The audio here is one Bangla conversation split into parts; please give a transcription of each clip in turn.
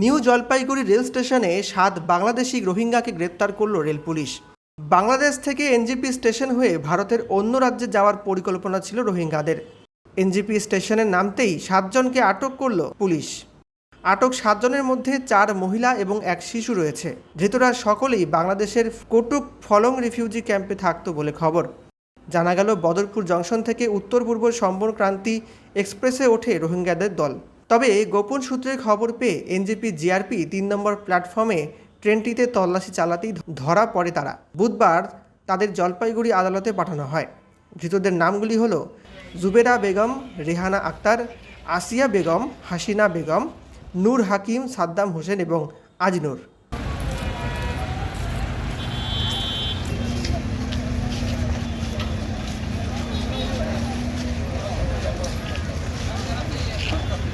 নিউ জলপাইগুড়ি রেল স্টেশনে সাত বাংলাদেশি রোহিঙ্গাকে গ্রেপ্তার করল রেল পুলিশ। বাংলাদেশ থেকে এনজিপি স্টেশন হয়ে ভারতের অন্য রাজ্যে যাওয়ার পরিকল্পনা ছিল রোহিঙ্গাদের। এনজিপি স্টেশনে নামতেই সাতজনকে আটক করল পুলিশ। আটক সাতজনের মধ্যে চার মহিলা এবং এক শিশু রয়েছে। ধৃতরা সকলেই বাংলাদেশের কোটুক ফলং রিফিউজি ক্যাম্পে থাকতো বলে খবর। জানা গেল, বদরপুর জংশন থেকে উত্তর পূর্ব সম্পর্ক্রান্তি এক্সপ্রেসে ওঠে রোহিঙ্গাদের দল। তবে গোপন সূত্রের খবর পেয়ে এনজেপি জিআরপি তিন নম্বর প্ল্যাটফর্মে ট্রেনটিতে তল্লাশি চালাতেই ধরা পড়ে তারা। বুধবার তাদের জলপাইগুড়ি আদালতে পাঠানো হয়। ধৃতদের নামগুলি হলো জুবেরা বেগম, রেহানা আক্তার, আসিয়া বেগম, হাসিনা বেগম, নূর হাকিম, সাদ্দাম হোসেন এবং আজনুর।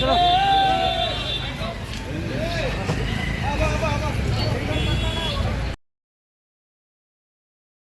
চলো